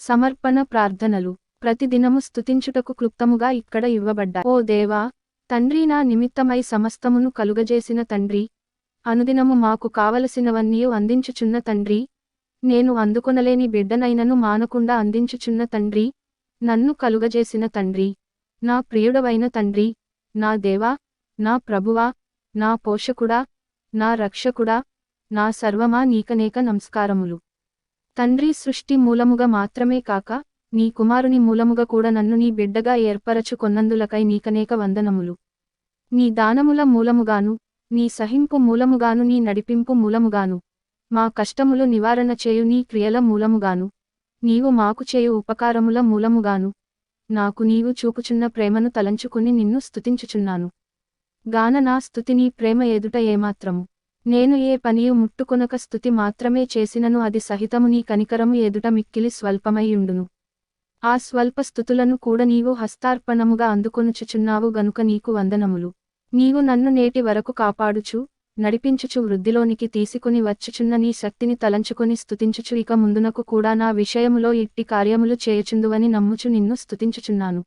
సమర్పణ ప్రార్థనలు ప్రతిదినము స్తుతించుటకు క్లుప్తముగా ఇక్కడ ఇవ్వబడ్డా ఓ దేవా తండ్రి నా నిమిత్తమై సమస్తమును కలుగజేసిన తండ్రి అనుదినము మాకు కావలసినవన్నీయు అందించుచున్న తండ్రి నేను అందుకొనలేని బిడ్డనైనను మానకుండా అందించుచున్న తండ్రి నన్ను కలుగజేసిన తండ్రి నా ప్రియుడవైన తండ్రి నా దేవా నా ప్రభువా నా పోషకుడా నా రక్షకుడా నా సర్వమా నీకనేక నమస్కారములు. తండ్రి సృష్టి మూలముగా మాత్రమే కాక నీ కుమారుని మూలముగా కూడా నన్ను నీ బిడ్డగా ఏర్పరచుకొన్నందులకై నీకనేక వందనములు. నీ దానముల మూలముగాను నీ సహింపు మూలముగాను నీ నడిపింపు మూలముగాను మా కష్టములు నివారణ చేయు నీ క్రియల మూలముగాను నీవు మాకు చేయు ఉపకారముల మూలముగాను నాకు నీవు చూపుచున్న ప్రేమను తలంచుకుని నిన్ను స్తుతించుచున్నాను. గాన నా స్తుతి నీ ప్రేమ ఎదుట ఏమాత్రము? నేను ఏ పనియు ముట్టుకొనక స్థుతి మాత్రమే చేసినను అది సహితము నీ కనికరము ఎదుట మిక్కిలి స్వల్పమైయుండును ఆ స్వల్ప స్థుతులను కూడా నీవు హస్తార్పణముగా అందుకొనుచుచున్నావు గనుక నీకు వందనములు. నీవు నన్ను నేటి వరకు కాపాడుచు నడిపించుచు వృద్ధిలోనికి తీసుకుని వచ్చుచున్న నీ శక్తిని తలంచుకొని స్థుతించుచు ఇక ముందునకు కూడా నా విషయములో ఇట్టి కార్యములు చేయుచుందువని నమ్ముచు నిన్ను స్థుతించుచున్నాను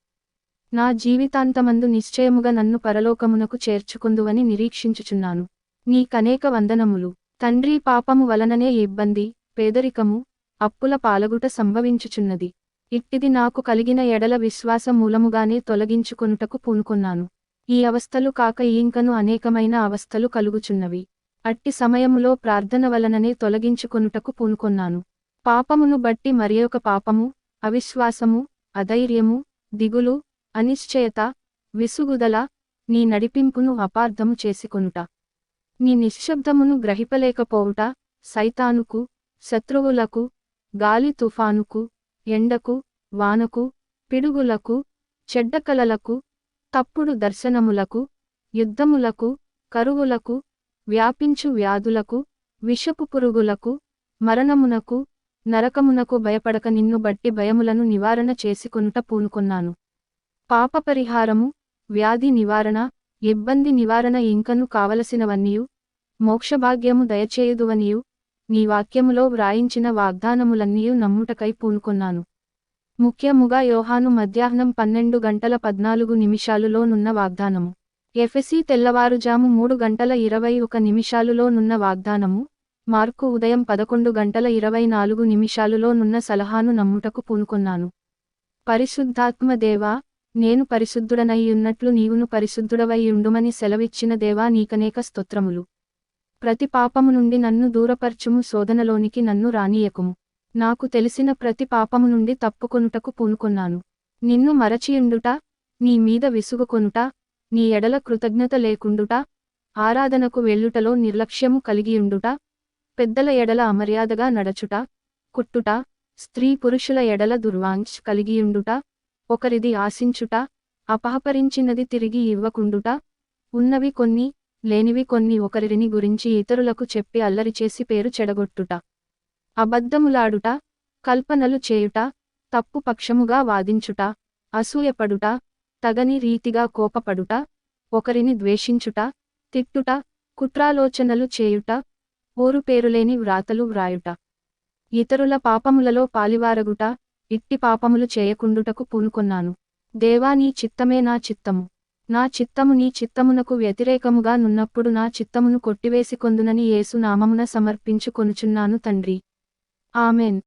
నా జీవితాంతమందు నిశ్చయముగా నన్ను పరలోకమునకు చేర్చుకుందువని నిరీక్షించుచున్నాను. నీకనేక వందనములు. తండ్రి పాపము వలననే ఇబ్బంది పేదరికము అప్పుల పాలగుట సంభవించుచున్నది. ఇట్టిది నాకు కలిగిన ఎడల విశ్వాస మూలముగానే తొలగించుకొనుటకు పూనుకున్నాను. ఈ అవస్థలు కాక ఇంకను అనేకమైన అవస్థలు కలుగుచున్నవి. అట్టి సమయములో ప్రార్థన వలననే తొలగించుకొనుటకు పూనుకొన్నాను. పాపమును బట్టి మరియొక పాపము అవిశ్వాసము అధైర్యము దిగులు అనిశ్చయత విసుగుదల నీ నడిపింపును అపార్థము చేసుకొనుట. నీ నిశ్శబ్దమును గ్రహిపలేకపోవుట సైతానుకు శత్రువులకు గాలి తుఫానుకు ఎండకు వానకు పిడుగులకు చెడ్డకలలకు తప్పుడు దర్శనములకు యుద్ధములకు కరువులకు వ్యాపించు వ్యాధులకు విషపు పురుగులకు మరణమునకు నరకమునకు భయపడక నిన్ను బట్టి భయములను నివారణ చేసుకొనుట పూనుకొన్నాను. పాపపరిహారము వ్యాధి నివారణ ఇబ్బంది నివారణ ఇంకను కావలసినవన్నీయు మోక్షభాగ్యము దయచేయుదువనియు నీ వాక్యములో వ్రాయించిన వాగ్దానములన్నీయు నమ్ముటకై పూనుకున్నాను. ముఖ్యముగా యోహాను మధ్యాహ్నం పన్నెండు గంటల పద్నాలుగు నిమిషాలులోనున్న వాగ్దానము. ఎఫెసి తెల్లవారుజాము మూడు గంటల ఇరవై ఒక నిమిషాలులోనున్న వాగ్దానము. మార్కు ఉదయం పదకొండు గంటల ఇరవై నాలుగు నిమిషాలులోనున్న సలహాను నమ్ముటకు పూనుకున్నాను. పరిశుద్ధాత్మ దేవా నేను పరిశుద్ధుడనయ్యున్నట్లు నీవును పరిశుద్ధుడవై ఉండుమని సెలవిచ్చిన దేవా నీకనేక స్తోత్రములు. ప్రతి పాపము నుండి నన్ను దూరపర్చుము శోధనలోనికి నన్ను రానియకుము. నాకు తెలిసిన ప్రతి పాపము నుండి తప్పుకొనుటకు పూనుకొన్నాను. నిన్ను మరచియుండుట నీ మీద విసుగుకొనుట నీ ఎడల కృతజ్ఞత లేకుండుట ఆరాధనకు వెళ్ళుటలో నిర్లక్ష్యము కలిగియుండుట పెద్దల ఎడల అమర్యాదగా నడచుట కుట్టుట స్త్రీ పురుషుల ఎడల దుర్వాంఛ్ కలిగియుండుట ఒకరిది ఆశించుట అపహపరించినది తిరిగి ఇవ్వకుండుట ఉన్నవి కొన్ని లేనివి కొన్ని ఒకరిని గురించి ఇతరులకు చెప్పి అల్లరి చేసి పేరు చెడగొట్టుట. అబద్ధములాడుట కల్పనలు చేయుట తప్పు పక్షముగా వాదించుట అసూయపడుట తగని రీతిగా కోపపడుట ఒకరిని ద్వేషించుట తిట్టుట కుట్రాలోచనలు చేయుట ఓరుపేరులేని వ్రాతలు వ్రాయుట. ఇతరుల పాపములలో పాలివారగుట ఇట్టి పాపములు చేయకుండుటకు పూనుకొన్నాను. దేవా నీ చిత్తమే నా చిత్తము. నా చిత్తము నీ చిత్తమునకు వ్యతిరేకముగా నున్నప్పుడు నా చిత్తమును కొట్టివేసి కొందునని యేసు నామమున సమర్పించుకొనుచున్నాను తండ్రి. ఆమెన్.